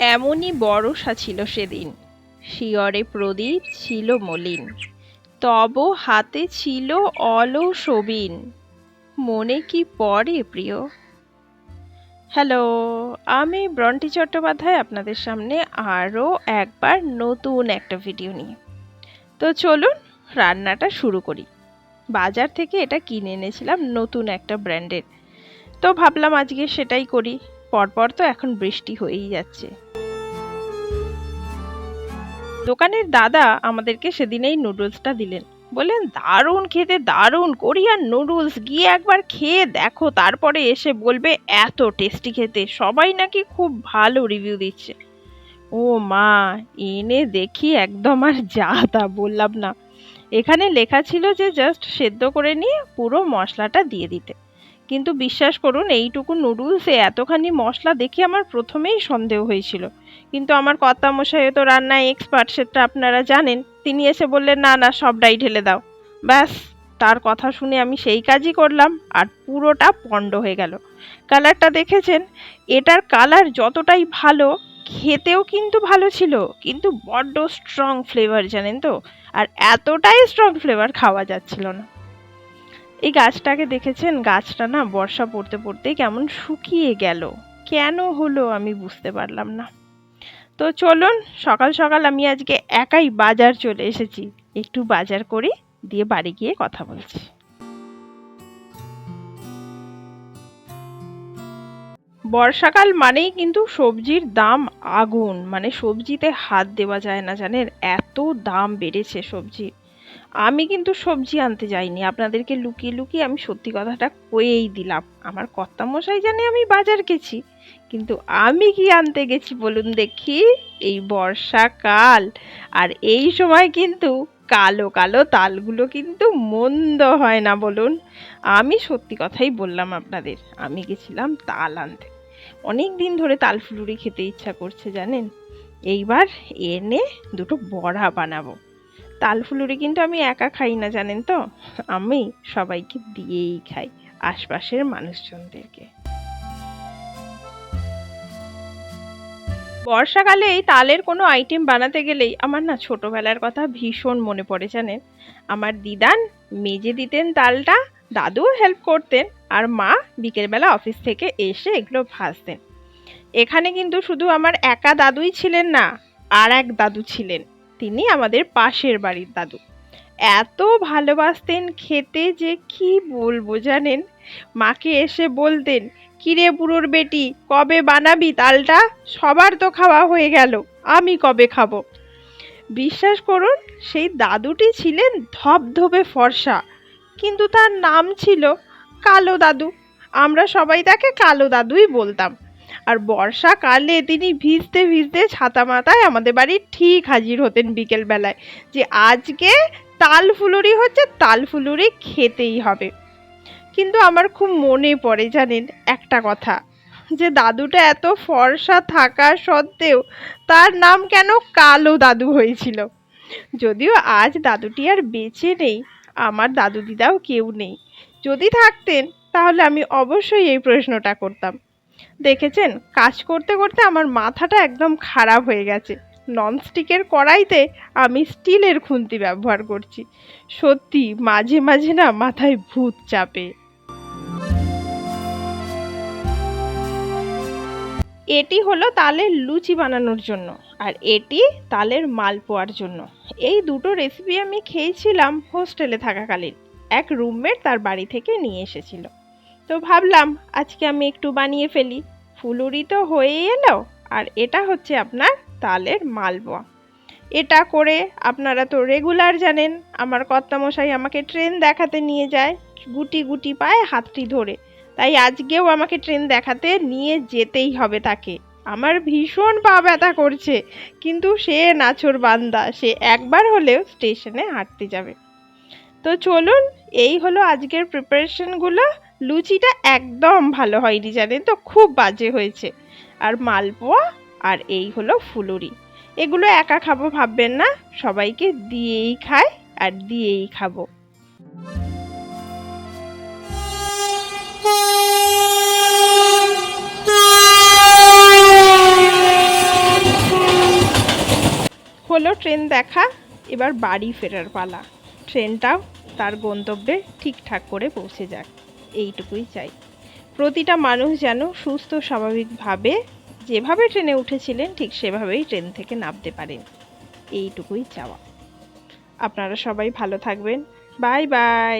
এমনই বরষা ছিল সেদিন। শিয়রে প্রদীপ ছিল মলিন। তব হাতে ছিল অলসবিন মনে কি পড়ে প্রিয়? হ্যালো, আমি ব্রন্টি চট্টোপাধ্যায় আপনাদের সামনে আরও একবার নতুন একটা ভিডিও নিয়ে। তো চলুন রান্নাটা শুরু করি। বাজার থেকে এটা কিনে এনেছিলাম নতুন একটা ব্র্যান্ডের। তো ভাবলাম আজকে সেটাই করি। পরপর তো এখন বৃষ্টি হয়েই যাচ্ছে। দোকানের দাদা আমাদেরকে সেদিনেই নুডলসটা দিলেন। বললেন, দারুণ খেতে, দারুণ কোরিয়ান নুডলস, গিয়ে একবার খেয়ে দেখো, তারপরে এসে বলবে, এত টেস্টি খেতে, সবাই নাকি খুব ভালো রিভিউ দিচ্ছে। ও মা, এনে দেখি একদম আর যা তা বললাম না। এখানে লেখা ছিল যে, জাস্ট সেদ্ধ করে নিয়ে পুরো মশলাটা দিয়ে দিতে। কিন্তু বিশ্বাস করুন, এইটুকু নুডলসে এতখানি মশলা দেখে আমার প্রথমেই সন্দেহ হয়েছিল। কিন্তু আমার কর্তামশাই তো রান্নায় এক্সপার্ট সেটা আপনারা জানেন। তিনি এসে বললেন, না না, সবটাই ঢেলে দাও। ব্যাস, তার কথা শুনে আমি সেই কাজই করলাম, আর পুরোটা পণ্ড হয়ে গেল। কালারটা দেখেছেন? এটার কালার যতটাই ভালো, খেতেও কিন্তু ভালো ছিল, কিন্তু বড্ড স্ট্রং ফ্লেভার জানেন তো? আর এতটাই স্ট্রং ফ্লেভার খাওয়া যাচ্ছিল না। এই গাছটাকে দেখেছেন? গাছটা না বর্ষা পড়তে পড়তে কেমন শুকিয়ে গেল। কেন হলো আমি বুঝতে পারলাম না। তো চলুন, সকাল সকাল আমি আজকে একাই বাজার চলে এসেছি। একটু বাজার করি দিয়ে বাড়ি গিয়ে কথা বলছি। বর্ষাকাল মানেই কিন্তু সবজির দাম আগুন। মানে সবজিতে হাত দেওয়া যায় না জানেন? এত দাম বেড়েছে সবজির। আমি কিন্তু সবজি আনতে যাইনি। আপনাদেরকে লুকিয়ে লুকিয়ে আমি সত্যি কথাটা কয়েই দিলাম। আমার কর্তামশাই জানে আমি বাজার গেছি। কিন্তু আমি কি আনতে গেছি বলুন দেখি? এই বর্ষাকাল। আর এই সময় কিন্তু কালো কালো তালগুলো কিন্তু মন্দ হয় না বলুন। আমি সত্যি কথাই বললাম আপনাদের, আমি গেছিলাম তাল আনতে। অনেক দিন ধরে তাল ফুলুরি খেতে ইচ্ছা করছে জানেন। এইবার এনে দুটো বড়া বানাবো। তাল ফুলুরি কিন্তু আমি একা খাই না, জানেন তো? আমি সবাইকে দিয়েই খাই আশপাশের মানুষজনদেরকে। বর্ষাকালে এই তালের কোনো আইটেম বানাতে গেলেই আমার না ছোটবেলার কথা ভীষণ মনে পড়ে, জানেন? আমার দিদান মেজে দিতেন তালটা, দাদুও হেল্প করতেন, আর মা বিকেলবেলা অফিস থেকে এসে এগুলো ভাজতেন। এখানে কিন্তু শুধু আমার একা দাদুই ছিলেন না, আর এক দাদু ছিলেন। তিনি আমাদের পাশের বাড়ির দাদু। এত ভালোবাসতেন খেতে যে কি বলব জানেন? মাকে এসে বলতেন, কিরে বুড়োর বেটি, কবে বানাবি তালটা? সবার তো খাওয়া হয়ে গেল, আমি কবে খাব? বিশ্বাস করুন, সেই দাদুটি ছিলেন ধবধবে ফর্সা। কিন্তু তার নাম ছিল কালো দাদু। আমরা সবাই তাকে কালো দাদুই বলতাম। আর বর্ষাকালে তিনি ভিজতে ভিজতে ছাতা মাথায় আমাদের বাড়ির ঠিক হাজির হতেন বিকেল বেলায় যে আজকে তাল ফুলুরি হচ্ছে, তাল ফুলুরি খেতেই হবে। কিন্তু আমার খুব মনে পড়ে জানেন একটা কথা, যে দাদুটা এত ফর্সা থাকা সত্ত্বেও তার নাম কেন কালো দাদু হয়েছিল। যদিও আজ দাদুটি আর বেঁচে নেই, আমার দাদু দিদাও কেউ নেই। যদি থাকতেন তাহলে আমি অবশ্যই এই প্রশ্নটা করতাম। দেখেছেন? কাজ করতে করতে আমার মাথাটা একদম খারাপ হয়ে গেছে। ননস্টিকের কড়াইতে আমি স্টিলের খুন্তি ব্যবহার করছি। সত্যি, মাঝে মাঝে না মাথায় ভূত চাপে। এটি হলো তালের লুচি বানানোর জন্য, আর এটি তালের মালপোয়ার জন্য। এই দুটো রেসিপি আমি খেয়েছিলাম হোস্টেলে থাকাকালীন। এক রুমমেট তার বাড়ি থেকে নিয়ে এসেছিল। তো ভাবলাম আজকে আমি একটু বানিয়ে ফেলি। ফুলুরি তো হয়ে এলো, আর এটা হচ্ছে আপনার তালের মালপোয়া। এটা করে আপনারা তো রেগুলার জানেন, আমার কর্তামশাই আমাকে ট্রেন দেখাতে নিয়ে যায়, গুটি গুটি পায় হাতটি ধরে। তাই আজকেও আমাকে ট্রেন দেখাতে নিয়ে যেতেই হবে তাকে। আমার ভীষণ পা ব্যথা করছে, কিন্তু সে নাছর বান্দা, সে একবার হলেও স্টেশনে হাঁটতে যাবে। তো চলুন, এই হলো আজকের প্রিপারেশনগুলো লুচিটা একদম ভালো হয়নি জানেন তো? খুব বাজে হয়েছে। আর মালপোয়া আর এই হলো ফুলুরি। এগুলো একা খাব ভাববেন না, সবাইকে দিয়েই খায় আর দিয়েই খাব। হলো ট্রেন দেখা, এবার বাড়ি ফেরার পালা। ট্রেনটাও তার গন্তব্যে ঠিকঠাক করে পৌঁছে যাক। এইটুকুই চাই। প্রতিটা মানুষ যেন সুস্থ, স্বাভাবিকভাবে যেভাবে ট্রেনে উঠেছিলেন, ঠিক সেভাবেই ট্রেন থেকে নামতে পারেন। এইটুকুই চাওয়া। আপনারা সবাই ভালো থাকবেন। Bye bye.